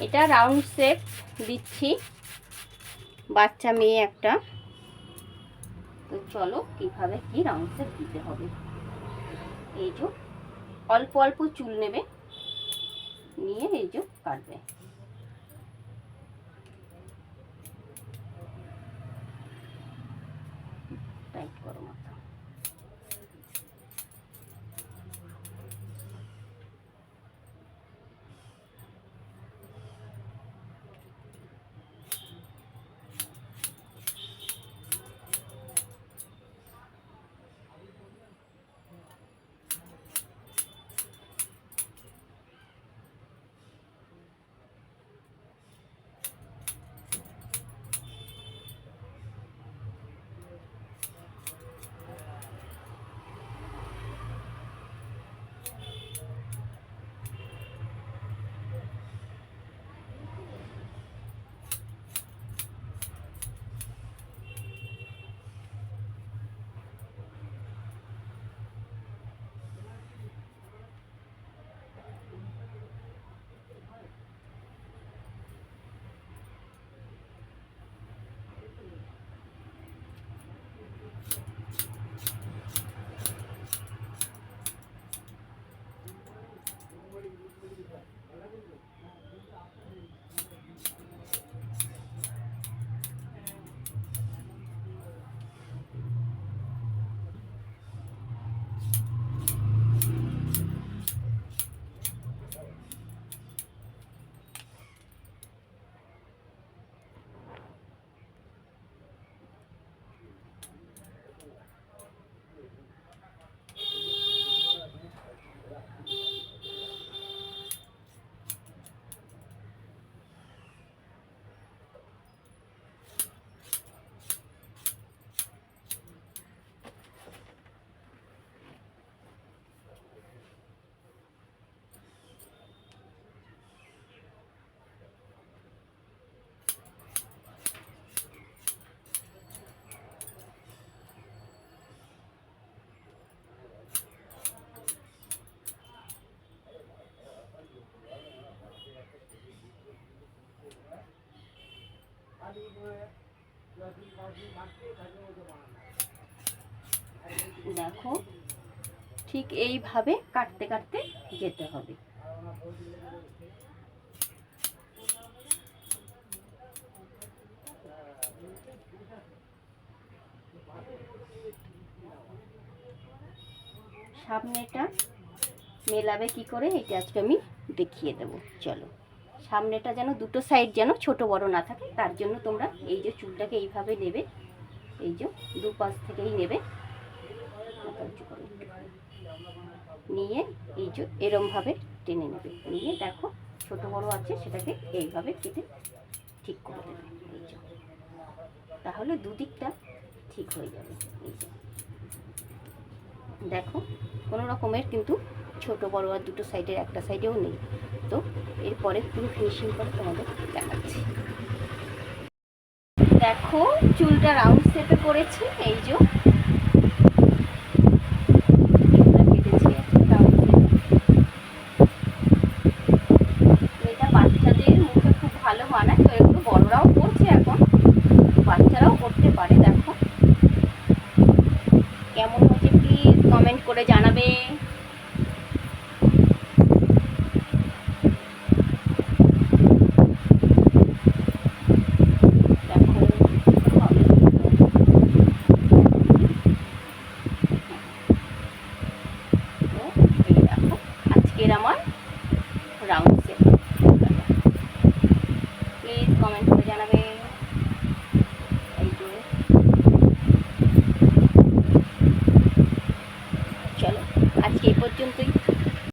এটা round shape দিচ্ছি। বাচ্চা মেয়ে একটা। তো চলো কীভাবে কি রাউন্ড শেপ দিতে হবে। এই যে অল্প অল্প চুল নেবে। নিয়ে এই যে কাটবে। দেখো, ঠিক এইভাবে কাটতে কাটতে যেতে হবে। সামনেটা মেলাবে কি করে, এটা আজকে আমি দেখিয়ে দেবো। চলো। সামনেটা যেন দুটো সাইড যেন ছোট বড় না থাকে, তার জন্য তোমরা এই যে চুলটাকে এইভাবে নেবে, এই যে দু পাশ থেকেই নেবে। নিয়ে এই যে এরমভাবে টেনে নেবে। নিয়ে দেখো ছোট বড় আছে, সেটাকে এইভাবে কেটে ঠিক করে দেবে। এই যে। তাহলে দুদিকটা ঠিক হয়ে যাবে। এই যে। দেখো, কোনো রকমের কিন্তু ছোট, বড় আর দুটো সাইডের একটা সাইডেও নেই। তো এরপরে পুরো ফিনিশিং করে তোমাদের দেখাচ্ছি। দেখো, চুলটা রাউন্ড শেপে করেছি এই যে কমেন্ট করে জানাবে। আজকের আমার